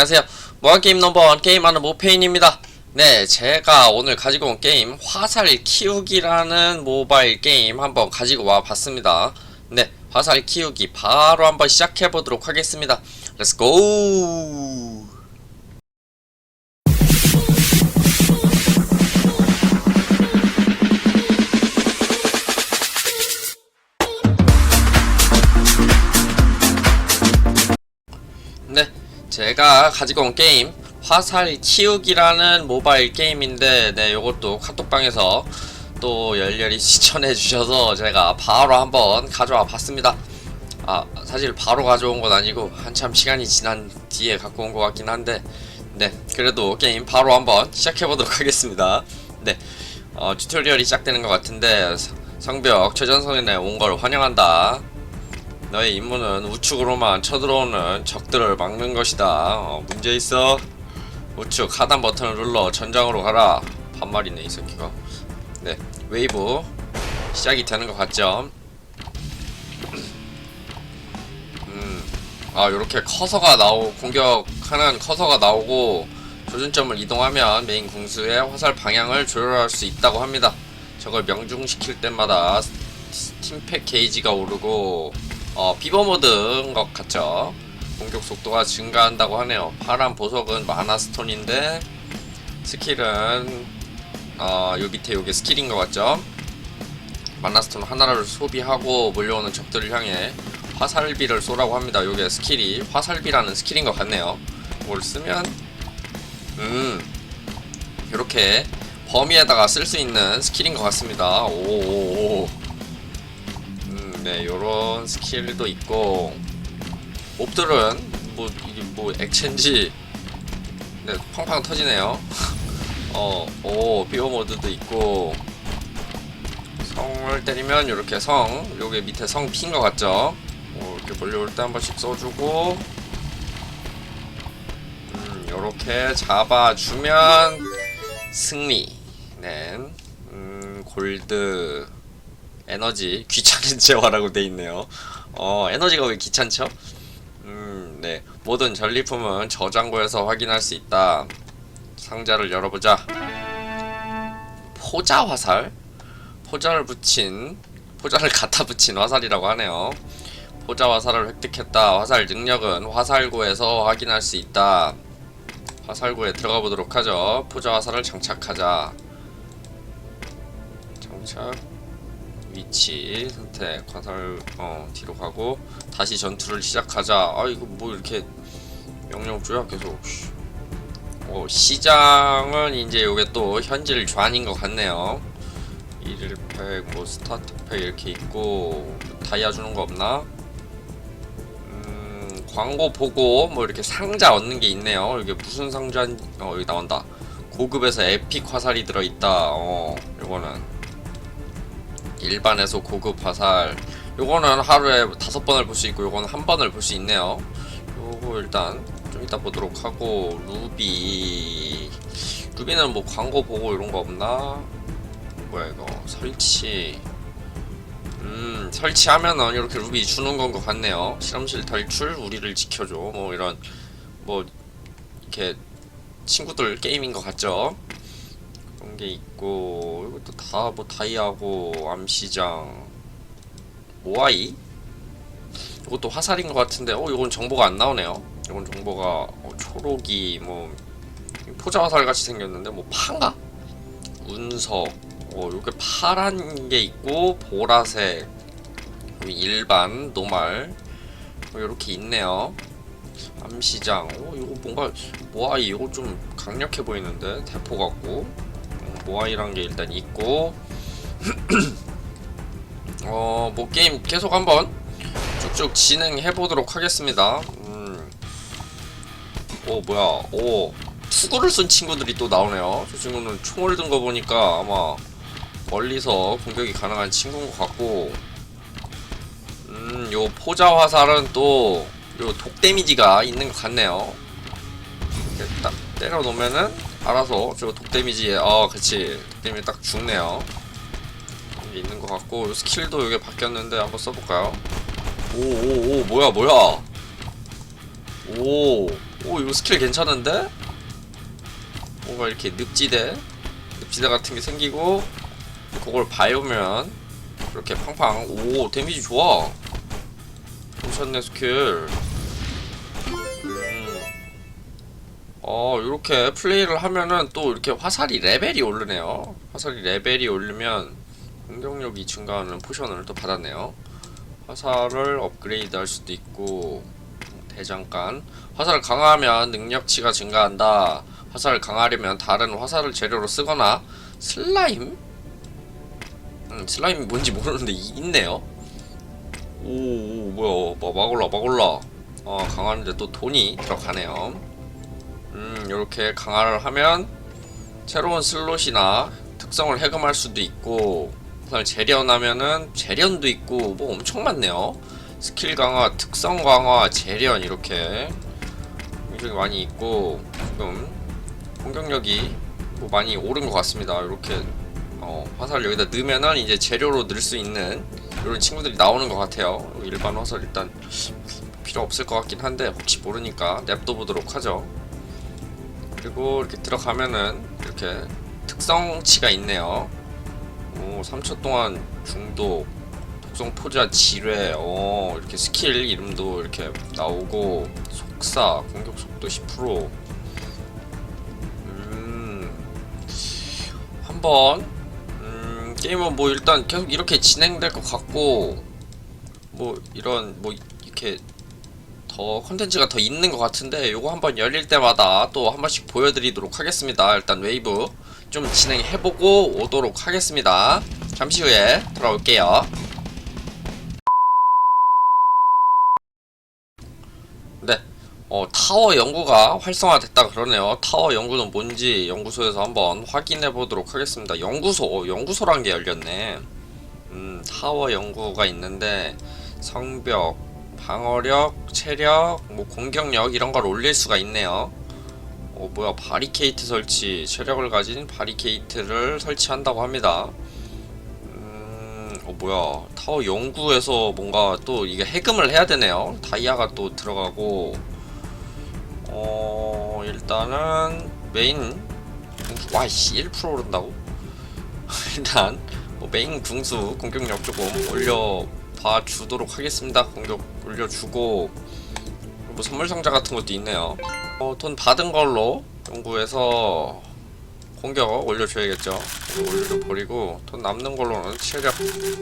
안녕하세요. 무한게임 넘버원 게임하는 모페인입니다. 네, 제가 오늘 가지고 온 게임 화살 키우기라는 모바일 게임 한번 가지고 와 봤습니다. 네, 화살 키우기 바로 한번 시작해 보도록 하겠습니다. 네, 제가 가지고 온 게임 화살 키우기라는 모바일 게임인데 네, 요것도 카톡방에서 또 열렬히 시청해 주셔서 제가 바로 한번 가져와 봤습니다. 아, 사실 바로 가져온 건 아니고 한참 시간이 지난 뒤에 갖고 온 것 같긴 한데 네, 그래도 게임 바로 한번 시작해 보도록 하겠습니다. 네, 어, 튜토리얼이 시작되는 것 같은데 서- 성벽 최전선에 온 걸 환영한다. 너의 임무는 우측으로만 쳐들어오는 적들을 막는 것이다. 어, 문제 있어? 우측 하단 버튼을 눌러 전장으로 가라. 반말이네 이 새끼가. 네, 웨이브 시작이 되는 것 같죠? 음, 아 요렇게 커서가 나오 공격하는 커서가 나오고 조준점을 이동하면 메인 궁수의 화살 방향을 조절할 수 있다고 합니다. 저걸 명중시킬 때마다 스팀팩 게이지가 오르고 어, 비버 모드인 것 같죠. 공격 속도가 증가한다고 하네요. 파란 보석은 마나 스톤인데 스킬은 어, 요 밑에 요게 스킬인 것 같죠. 마나 스톤 하나를 소비하고 몰려오는 적들을 향해 화살비를 쏘라고 합니다. 요게 스킬이 화살비라는 스킬인 것 같네요. 뭘 쓰면 음 이렇게 범위에다가 쓸 수 있는 스킬인 것 같습니다. 오오오. 음, 네, 요런 스킬도 있고 몹들은 뭐 이게 뭐 액체인지 네, 팡팡 터지네요. 어, 오, 비오 모드도 있고 성을 때리면 이렇게 성, 요게 밑에 성 핀 것 같죠? 오, 이렇게 몰려올 때 한 번씩 써주고 음, 요렇게 잡아주면 승리. 네, 음, 골드. 에너지 귀 찮은 재화라고 돼 있네요. 어 에너지가 왜 귀찮죠? 음, 네 모든 전리품은 저장고에서 확인할 수 있다. 상자를 열어보자. 포자 화살? 포자를 붙인 포자를 갖다 붙인 화살이라고 하네요. 포자 화살을 획득했다. 화살 능력은 화살구에서 확인할 수 있다. 화살구에 들어가 보도록 하죠. 포자 화살을 장착하자. 장착. 위치 선택 화살 어 뒤로 가고 다시 전투를 시작하자. 아 이거 뭐 이렇게 명령 줘야 계속 씨. 어 시장은 이제 요게 또 현질 좌안인 것 같네요. 1팩 뭐 스타트 팩 이렇게 있고 다이아 주는 거 없나? 음 광고 보고 뭐 이렇게 상자 얻는 게 있네요. 이게 무슨 상자 어 여기 나온다. 고급에서 에픽 화살이 들어있다. 어 요거는 일반에서 고급 화살. 요거는 하루에 다섯 번을 볼 수 있고 요거는 한 번을 볼 수 있네요. 요거 일단 좀 이따 보도록 하고 루비. 루비는 뭐 광고 보고 이런 거 없나? 뭐야 이거? 설치. 음 설치하면은 이렇게 루비 주는 건 것 같네요. 실험실 탈출 우리를 지켜줘. 뭐 이런 뭐 이렇게 친구들 게임인 것 같죠 그런 게 있고 이것도 다 뭐 다이아고 암시장 모아이? 이것도 화살인 것 같은데 어 이건 정보가 안 나오네요. 이건 정보가 어, 초록이 뭐 포자 화살 같이 생겼는데 뭐 파가? 운석 어 요게 파란 게 있고 보라색 일반 노말 뭐 이렇게 있네요. 암시장 어 이거 뭔가 모아이 이거 좀 강력해 보이는데 대포 같고 모아이란 게 일단 있고 어 뭐 게임 계속 한번 쭉쭉 진행해 보도록 하겠습니다. 음. 오 뭐야 오 투구를 쓴 친구들이 또 나오네요. 저 친구는 총을 든 거 보니까 아마 멀리서 공격이 가능한 친구인 것 같고 음 요 포자 화살은 또 요 독 데미지가 있는 것 같네요. 이렇게 딱 때려 놓으면은 알아서 저독 데미지에 어 그치 독 데미지 딱 죽네요 이게 있는 것 같고 요 스킬도 이게 바뀌었는데 한번 써볼까요 오오오 뭐야 뭐야 오, 오 이거 스킬 괜찮은데? 뭔가 이렇게 늪지대, 늪지대 같은 게 생기고 그걸 밟으면 이렇게 팡팡. 오 데미지 좋아. 괜찮네 스킬. 어 이렇게 플레이를 하면은 또 이렇게 화살이 레벨이 오르네요. 화살이 레벨이 오르면 공격력이 증가하는 포션을 또 받았네요. 화살을 업그레이드 할 수도 있고 대장간 화살을 강화하면 능력치가 증가한다 화살을 강화하려면 다른 화살을 재료로 쓰거나 슬라임? 음, 슬라임이 뭔지 모르는데 이- 있네요 오, 오 뭐야 뭐 마골라 마골라 어 강화하는데 또 돈이 들어가네요 음 요렇게 강화를 하면 새로운 슬롯이나 특성을 해금할 수도 있고 그다음에 재련하면은 재련도 있고 뭐 엄청 많네요 스킬 강화, 특성 강화, 재련 이렇게 굉장히 많이 있고 지금 공격력이 뭐 많이 오른 것 같습니다. 이렇게 어, 화살 여기다 넣으면은 이제 재료로 넣을 수 있는 이런 친구들이 나오는 것 같아요. 일반 화살 일단 필요 없을 것 같긴 한데 혹시 모르니까 냅둬 보도록 하죠. 그리고 이렇게 들어가면은 이렇게 특성치가 있네요. 오, 3초 동안 중독, 독성 포자 지뢰, 어, 이렇게 스킬 이름도 이렇게 나오고 속사 공격 속도 10%. 음, 한번 음, 게임은 뭐 일단 계속 이렇게 진행될 것 같고 뭐 이런 뭐 이렇게 더 컨텐츠가 더 있는 것 같은데 요거 한번 열릴 때마다 또 한 번씩 보여드리도록 하겠습니다. 일단 웨이브 좀 진행해보고 오도록 하겠습니다. 잠시 후에 돌아올게요. 네, 어, 타워 연구가 활성화됐다 그러네요. 타워 연구는 뭔지 연구소에서 한번 확인해 보도록 하겠습니다. 연구소, 어, 연구소란 게 열렸네. 음, 타워 연구가 있는데 성벽, 방어력, 체력, 뭐 공격력 이런 걸 올릴 수가 있네요. 어 뭐야 바리케이트 설치. 체력을 가진 바리케이트를 설치한다고 합니다. 음어 뭐야. 타워 연구에서 뭔가 또 이게 해금을 해야 되네요. 다이아가 또 들어가고. 어 일단은 메인 와이씨 1% 오른다고? 일단 뭐 메인 궁수 공격력 조금 올려 봐 주도록 하겠습니다 공격 올려주고 뭐 선물 상자 같은 것도 있네요 어, 돈 받은 걸로 연구해서 공격 올려줘야겠죠. 올려버리고 돈 남는 걸로는 체력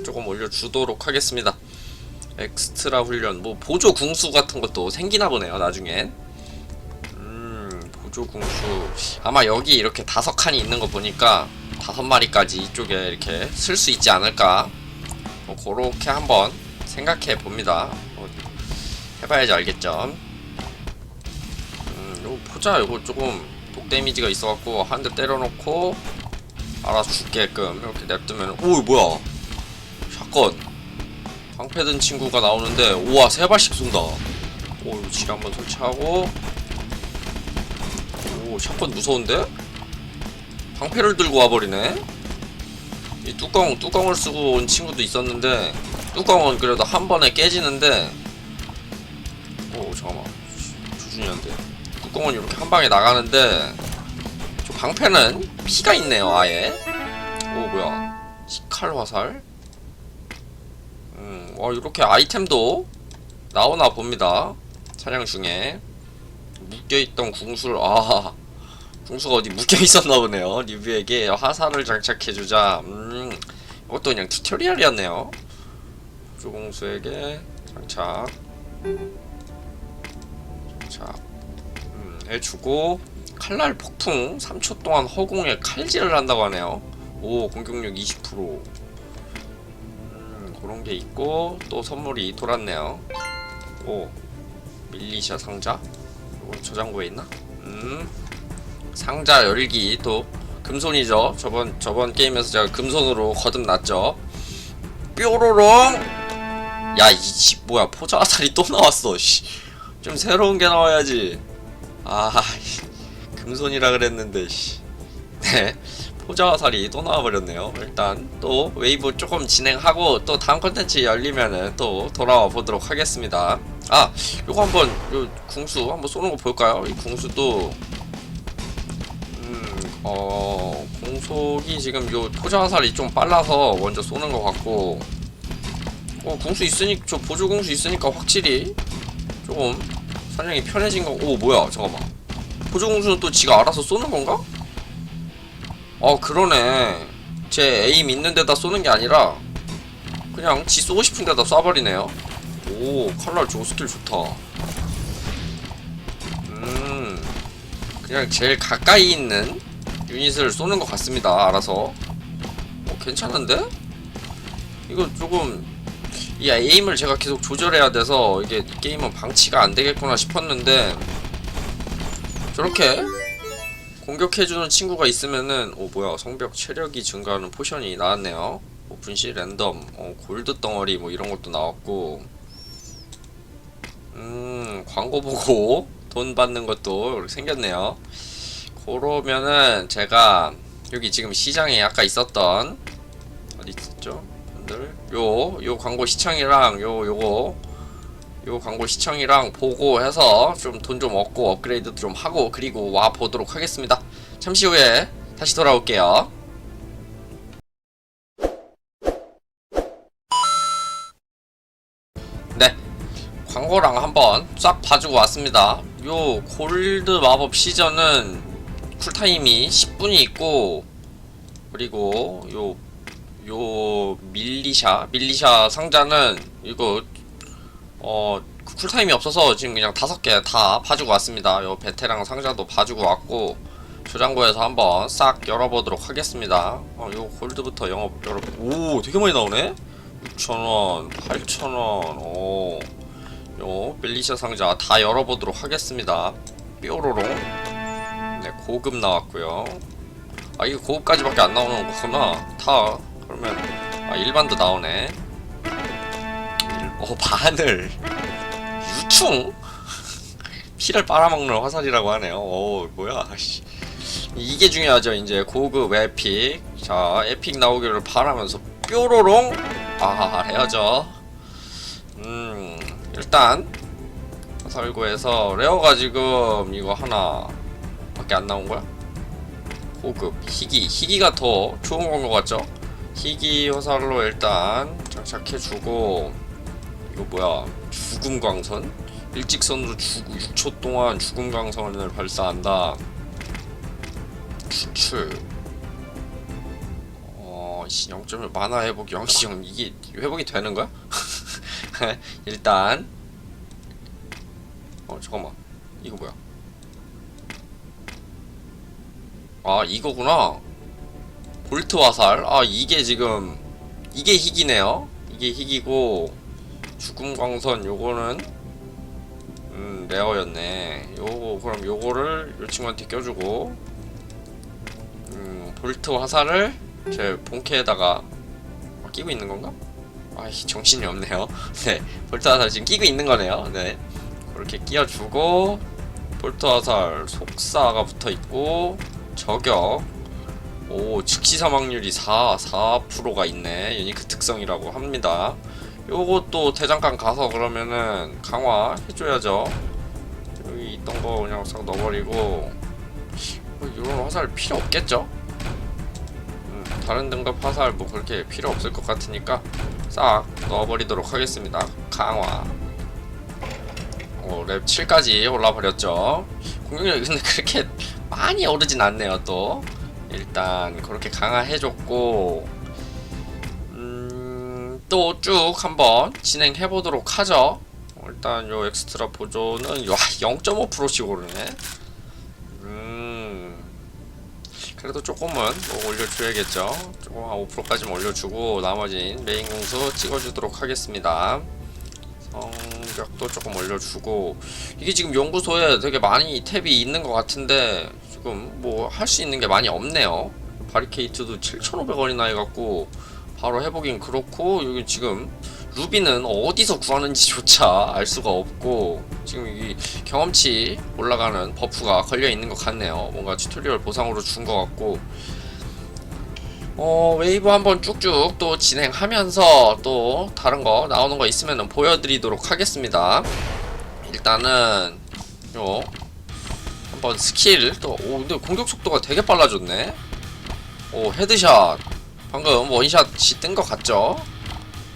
조금 올려주도록 하겠습니다. 엑스트라 훈련, 뭐 보조 궁수 같은 것도 생기나 보네요. 나중엔. 음, 보조 궁수 아마 여기 이렇게 다섯 칸이 있는 거 보니까 다섯 마리까지 이쪽에 이렇게 쓸 수 있지 않을까. 뭐 그렇게 한번 생각해 봅니다. 뭐 해봐야지 알겠죠. 음, 요거 보자. 요거 조금 독 데미지가 있어갖고 한 대 때려놓고 알아서 죽게끔 이렇게 냅두면 오 뭐야 샷건 방패 든 친구가 나오는데 우와 세 발씩 쏜다. 오 이거 질 한번 설치하고 오 샷건 무서운데? 방패를 들고 와버리네. 이 뚜껑 뚜껑을 쓰고 온 친구도 있었는데 뚜껑은 그래도 한 번에 깨지는데 오 잠깐만. 조준이한데. 뚜껑은 이렇게 한 방에 나가는데 저 방패는 피가 있네요 아예. 오 뭐야. 시칼 화살? 음와 이렇게 아이템도 나오나 봅니다. 사냥 중에. 묶여있던 궁술 아 궁수가 어디 묶여있었나 보네요 리뷰에게 화살을 장착해주자 음 이것도 그냥 튜토리얼이었네요 조공수에게 장착 자, 음, 해주고 칼날 폭풍 3초 동안 허공에 칼질을 한다고 하네요. 오 공격력 20%. 음, 그런 게 있고 또 선물이 돌았네요. 오 밀리샤 상자. 이거 저장고에 있나? 음 상자 열기 또 금손이죠. 저번 저번 게임에서 제가 금손으로 거듭났죠. 뾰로롱. 야, 이 집 뭐야? 포자 화살이 또 나왔어. 씨. 좀 새로운 게 나와야지. 아, 씨. 금손이라 그랬는데, 씨. 네. 포자 화살이 또 나와버렸네요. 일단 또 웨이브 조금 진행하고 또 다음 컨텐츠 열리면은 또 돌아와 보도록 하겠습니다. 아 요거 한번 요 궁수 한번 쏘는 거 볼까요? 이 궁수도 음 어 공속이 지금 요 화살이 좀 빨라서 먼저 쏘는 것 같고 어 궁수 있으니 저 보조 궁수 있으니까 확실히 조금 사냥이 편해진 거. 오 뭐야 잠깐만 보조 궁수는 또 지가 알아서 쏘는 건가? 어 그러네 제 에임 있는 데다 쏘는 게 아니라 그냥 지 쏘고 싶은 데다 쏴버리네요 오 칼날 저거 스킬 좋다 음 그냥 제일 가까이 있는 유닛을 쏘는 것 같습니다 알아서. 어, 괜찮은데? 이거 조금 이 에임을 제가 계속 조절해야 돼서 이게 이 게임은 방치가 안 되겠구나 싶었는데 저렇게 공격해주는 친구가 있으면은 오 뭐야 성벽 체력이 증가하는 포션이 나왔네요. 오픈시 랜덤 어, 골드 덩어리 뭐 이런 것도 나왔고. 음 광고 보고 돈 받는 것도 생겼네요 그러면은 제가 여기 지금 시장에 아까 있었던 어디 있었죠? 분들? 요 요 광고 시청이랑 요 요거 요 광고 시청이랑 보고 해서 좀 돈좀 얻고 업그레이드도 좀 하고 그리고 와 보도록 하겠습니다. 잠시 후에 다시 돌아올게요. 네. 광고랑 한번 싹 봐주고 왔습니다. 요 골드 마법 시전은 쿨타임이 10분이 있고 그리고 요 요 밀리샤 밀리샤 상자는 이거 어 쿨타임이 없어서 지금 그냥 다섯 개다 봐주고 왔습니다. 요 베테랑 상자도 봐주고 왔고 저장고에서 한번 싹 열어보도록 하겠습니다. 어, 요 골드부터 영업 열어. 오, 되게 많이 나오네. 6,000원, 8,000원, 오. 요 밀리샤 상자 다 열어보도록 하겠습니다. 뾰로롱. 네, 고급 나왔고요. 아, 이게 고급까지밖에 안 나오는 거구나. 다 그러면 아, 일반도 나오네. 일- 어, 바늘. 유충? 피를 빨아먹는 화살이라고 하네요. 오, 뭐야, 씨. 이게 중요하죠, 이제 고급 에픽. 자, 에픽 나오기를 바라면서 뾰로롱. 아, 레어죠. 음, 일단 화살구에서 레어가 지금 이거 하나 밖에 안 나온 거야? 고급. 희귀 희귀가 더 좋은 건 것 같죠? 희귀 화살로 일단 장착해주고 이거 뭐야? 죽음 광선? 일직선으로 죽 6초 동안 죽음 광선을 발사한다. 추출. 어, 씨, 0.1 만화 회복 0, 0 이게 회복이 되는 거야? 일단. 어 잠깐만. 이거 뭐야 아 이거구나. 볼트 화살. 아 이게 지금 이게 희귀네요. 이게 희귀고 죽음 광선 요거는 음 레어였네. 요거 그럼 요거를 요 친구한테 껴주고 음 볼트 화살을 제 본캐에다가 아, 끼고 있는 건가? 아이 정신이 없네요. 네 볼트 화살 지금 끼고 있는 거네요. 네. 그렇게 끼워주고 볼트 화살 속사가 붙어있고 저격. 오 즉시 사망률이 4, 4%가 있네. 유니크 특성이라고 합니다. 요것도 대장간 가서 그러면은 강화 해줘야죠. 여기 있던 거 그냥 싹 넣어버리고. 뭐 이런 화살 필요 없겠죠? 음, 다른 등급 화살 뭐 그렇게 필요 없을 것 같으니까 싹 넣어버리도록 하겠습니다. 강화. 어, 랩 7까지 올라버렸죠. 공격력이 근데 그렇게 많이 오르진 않네요 또. 일단 그렇게 강화해줬고 음, 또 쭉 한번 진행해보도록 하죠. 어, 일단 요 엑스트라 보조는 와 0.5%씩 오르네. 음 그래도 조금은 뭐 올려줘야겠죠. 조금 한 5%까지만 올려주고 나머진 메인 공수 찍어주도록 하겠습니다. 성 벽도 조금 올려주고 이게 지금 연구소에 되게 많이 탭이 있는 것 같은데 지금 뭐 할 수 있는 게 많이 없네요. 바리케이트도 7,500원이나 해갖고 바로 해보긴 그렇고 여기 지금 루비는 어디서 구하는지조차 알 수가 없고 지금 이 경험치 올라가는 버프가 걸려 있는 것 같네요. 뭔가 튜토리얼 보상으로 준 것 같고 어, 웨이브 한번 쭉쭉 또 진행하면서 또 다른 거 나오는 거 있으면 보여드리도록 하겠습니다. 일단은 요 한번 스킬 또 오 근데 공격 속도가 되게 빨라졌네. 오 헤드샷. 방금 원샷이 뜬 것 같죠?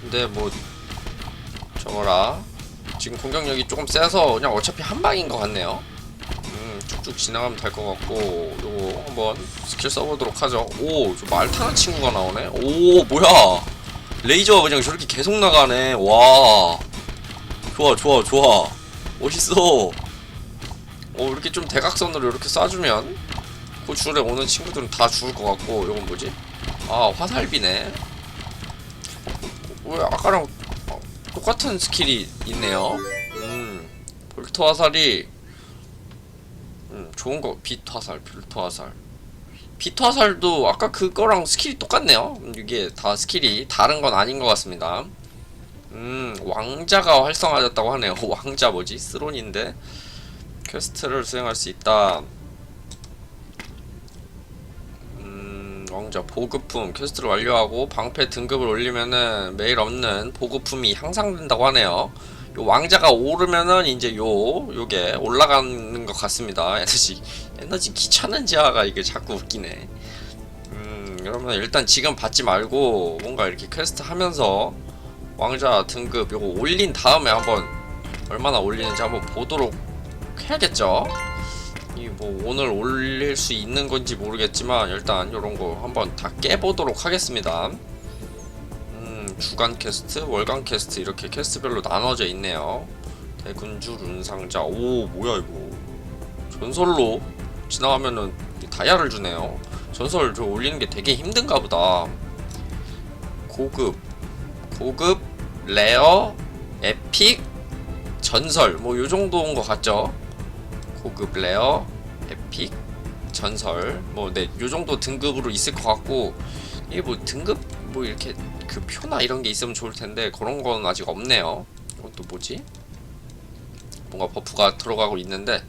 근데 뭐 저거라. 지금 공격력이 조금 세서 그냥 어차피 한 방인 것 같네요. 음 쭉쭉 지나가면 될 것 같고 요거 한번 스킬 써보도록 하죠. 오 저 말 타는 친구가 나오네? 오 뭐야? 레이저가 그냥 저렇게 계속 나가네. 와. 좋아 좋아 좋아. 멋있어. 어 이렇게 좀 대각선으로 이렇게 쏴주면 그 줄에 오는 친구들은 다 죽을 것 같고 이건 뭐지? 아 화살비네. 왜 아까랑 어, 똑같은 스킬이 있네요? 음 볼트 화살이 음 좋은 거 화살 빛 화살도 아까 그거랑 스킬이 똑같네요. 음, 이게 다 스킬이 다른 건 아닌 것 같습니다. 음 왕자가 활성화됐다고 하네요. 왕자 뭐지? 스론인데 퀘스트를 수행할 수 있다. 음 왕자 보급품 퀘스트를 완료하고 방패 등급을 올리면은 매일 얻는 보급품이 향상된다고 하네요 요 왕자가 오르면은 이제 요 요게 올라가는 것 같습니다 에너지 에너지 귀찮은 지하가 이게 자꾸 웃기네 음 그러면 일단 지금 받지 말고 뭔가 이렇게 퀘스트 하면서 왕자 등급 요거 올린 다음에 한번 얼마나 올리는지 한번 보도록 해야겠죠. 이 뭐 오늘 올릴 수 있는 건지 모르겠지만 일단 요런 거 한번 다 깨보도록 하겠습니다. 음 주간 퀘스트, 월간 퀘스트 이렇게 퀘스트별로 나눠져 있네요. 대군주 룬상자 오 뭐야 이거 전설로 지나가면은 다이아를 주네요. 전설 저 올리는 게 되게 힘든가 보다. 고급 고급, 레어, 에픽, 전설 뭐 요 정도인 것 같죠? 고급 레어, 에픽, 전설 뭐네 요 정도 등급으로 있을 것 같고 이게 뭐 등급 뭐 이렇게 그 표나 이런 게 있으면 좋을 텐데 그런 건 아직 없네요. 이건 또 뭐지? 뭔가 버프가 들어가고 있는데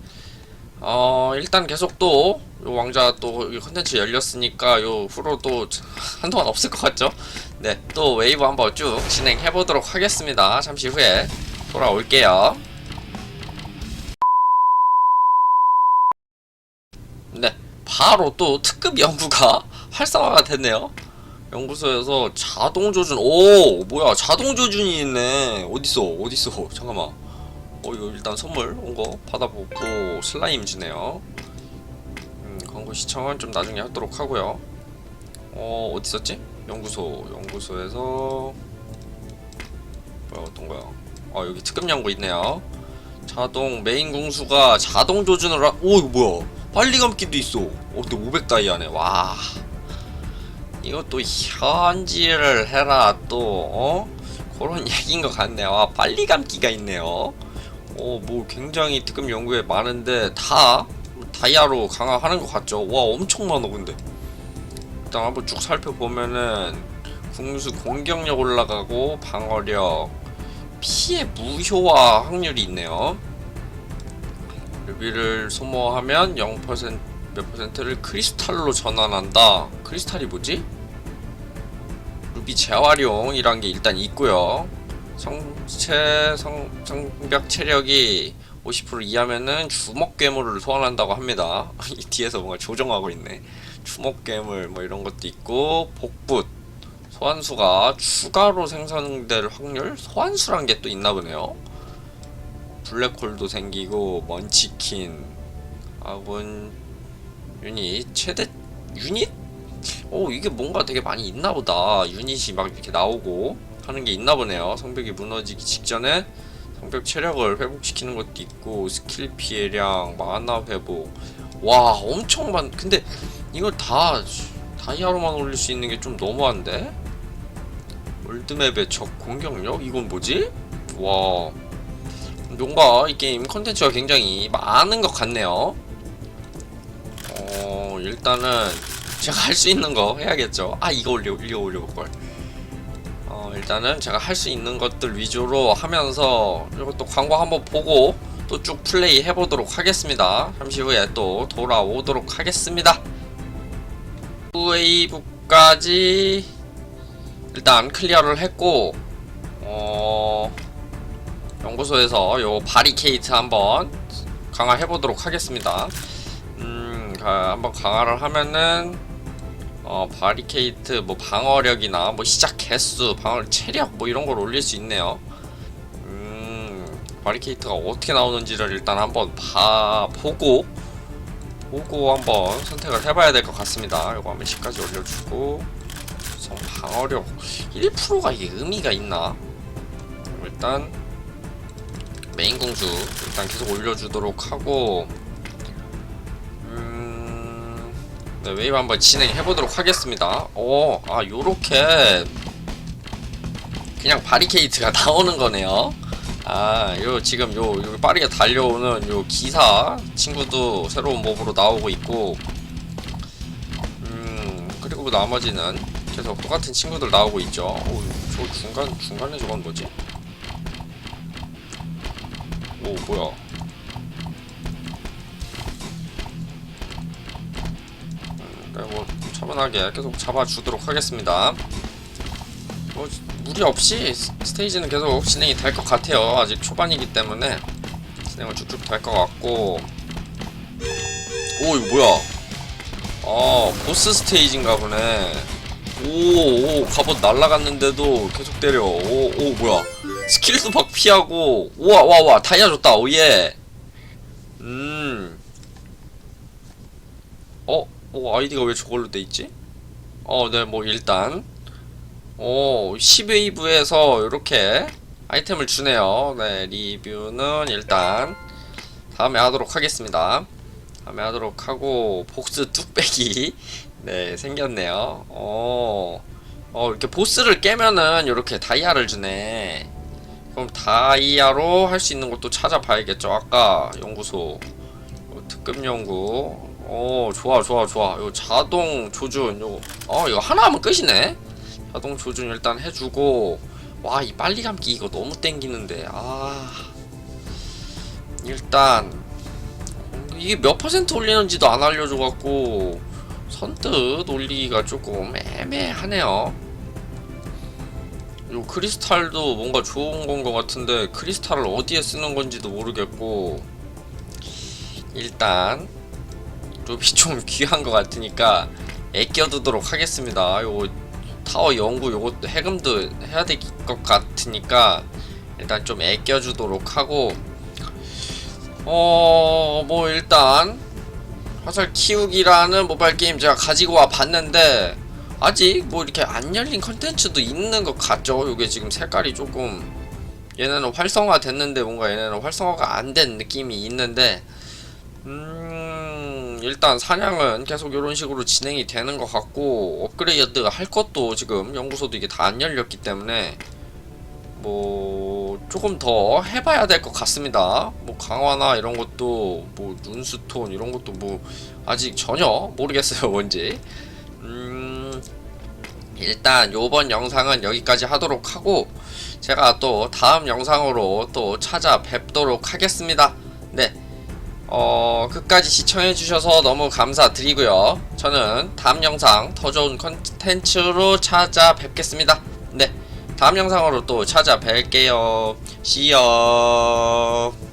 어 일단 계속 또요 왕자 또 컨텐츠 열렸으니까 요 후로 또 한동안 없을 것 같죠? 네, 또 웨이브 한번 쭉 진행해 보도록 하겠습니다. 잠시 후에 돌아올게요. 네, 바로 또 특급 연구가 활성화가 됐네요. 연구소에서 자동 조준, 오, 뭐야, 자동 조준이 있네. 어딨어, 어딨어, 잠깐만. 어, 이거 일단 선물 온 거 받아보고 슬라임 주네요. 음, 광고 시청은 좀 나중에 하도록 하고요. 어, 어디 있었지? 연구소 연구소에서 뭐야 어떤 거야 아 여기 특급 연구 있네요 자동 메인 궁수가 자동 조준을 하... 오 이거 뭐야 빨리 감기도 있어 어 근데 500 다이아네 와 이것도 현질을 해라 또 어? 그런 얘기인 것 같네요. 와 빨리 감기가 있네요. 어뭐 굉장히 특급 연구에 많은데 다 다이아로 강화하는 것 같죠? 와 엄청 많아 근데. 일단 한번 쭉 살펴보면은 궁수 공격력 올라가고 방어력 피해 무효화 확률이 있네요. 루비를 소모하면 0%몇 퍼센트를 크리스탈로 전환한다. 크리스탈이 뭐지? 루비 재활용이란 게 일단 있고요 성체 성, 성벽 체력이 50% 이하면은 주먹 괴물을 소환한다고 합니다 이 뒤에서 뭔가 조정하고 있네 주먹 괴물 뭐 이런 것도 있고 복붙 소환수가 추가로 생성될 확률 소환수란 게 또 있나 보네요. 블랙홀도 생기고 먼치킨 아군 유닛 최대 유닛? 오 이게 뭔가 되게 많이 있나 보다. 유닛이 막 이렇게 나오고 하는 게 있나 보네요. 성벽이 무너지기 직전에 성벽 체력을 회복시키는 것도 있고 스킬 피해량 마나 회복 와 엄청 많 근데 이걸 다 다이아로만 올릴 수 있는 게 좀 너무한데? 월드맵의 적 공격력? 이건 뭐지? 와 뭔가 이 게임 컨텐츠가 굉장히 많은 것 같네요 어 일단은 제가 할 수 있는 거 해야겠죠. 아 이거 올려 이거 올려볼 걸. 어 일단은 제가 할 수 있는 것들 위주로 하면서 이것도 광고 한번 보고 또 쭉 플레이 해보도록 하겠습니다. 잠시 후에 또 돌아오도록 하겠습니다. 웨이브까지 일단 클리어를 했고 어 연구소에서 요 바리케이트 한번 강화해 보도록 하겠습니다. 음, 가, 한번 강화를 하면은 어, 바리케이트 뭐 방어력이나 뭐 시작 개수, 방어 체력 뭐 이런 걸 올릴 수 있네요. 음, 바리케이트가 어떻게 나오는지를 일단 한번 봐 보고 보고 한번 선택을 해봐야 될 것 같습니다. 이거 한번 10까지 올려주고 우선 방어력 1%가 이게 의미가 있나? 일단 메인 공주 일단 계속 올려주도록 하고 네, 웨이브 한번 진행해 보도록 하겠습니다. 오, 아 요렇게 그냥 바리케이트가 나오는 거네요. 아, 요 지금 요, 요 빠르게 달려오는 요 기사 친구도 새로운 몹으로 나오고 있고, 음, 그리고 나머지는 계속 똑같은 친구들 나오고 있죠. 오, 저 중간 중간에 저건 뭐지? 오, 뭐야? 뭐 차분하게 계속 잡아주도록 하겠습니다. 뭐 무리 없이 스- 스테이지는 계속 진행이 될 것 같아요. 아직 초반이기 때문에 진행은 쭉쭉 될 것 같고. 오 이거 뭐야? 아 보스 스테이지인가 보네. 오, 오 갑옷 날라갔는데도 계속 때려. 오, 오 뭐야? 스킬도 막 피하고. 우와, 와, 와, 다이아 줬다. 오예. 음. 어, 어 아이디가 왜 저걸로 돼 있지? 어, 네, 뭐 일단 오, 10웨이브에서 이렇게 아이템을 주네요. 네, 리뷰는 일단 다음에 하도록 하겠습니다. 다음에 하도록 하고 복스 뚝배기 네 생겼네요. 어, 어 이렇게 보스를 깨면은 이렇게 다이아를 주네. 그럼 다이아로 할 수 있는 것도 찾아봐야겠죠. 아까 연구소 어, 특급 연구. 어 좋아 좋아 좋아. 요 자동 조준 요거 어 이거 하나 하면 끝이네. 자동 조준 일단 해주고. 와 이 빨리 감기 이거 너무 땡기는데. 아. 일단 이게 몇 퍼센트 올리는지도 안 알려줘갖고 선뜻 올리기가 조금 애매하네요. 요 크리스탈도 뭔가 좋은 건 것 같은데 크리스탈을 어디에 쓰는 건지도 모르겠고. 일단 รู비 좀 귀한 것 같으니까 아껴두도록 하겠습니다. 요 타워 연구 요것도 해금도 해야 될 것 같으니까 일단 좀 아껴주도록 하고 어 뭐 일단 화살 키우기라는 모바일 게임 제가 가지고 와 봤는데 아직 뭐 이렇게 안 열린 컨텐츠도 있는 것 같죠? 요게 지금 색깔이 조금 얘네는 활성화 됐는데 뭔가 얘네는 활성화가 안 된 느낌이 있는데 음 일단 사냥은 계속 이런 식으로 진행이 되는 것 같고 업그레이드 할 것도 지금 연구소도 이게 다 안 열렸기 때문에 뭐 조금 더 해봐야 될 것 같습니다. 뭐 강화나 이런 것도 뭐 눈스톤 이런 것도 뭐 아직 전혀 모르겠어요 뭔지. 음 일단 요번 영상은 여기까지 하도록 하고 제가 또 다음 영상으로 또 찾아뵙도록 하겠습니다. 네. 어, 끝까지 시청해주셔서 너무 감사드리고요. 저는 다음 영상 더 좋은 컨텐츠로 찾아뵙겠습니다. 네. 다음 영상으로 또 찾아뵐게요. See you.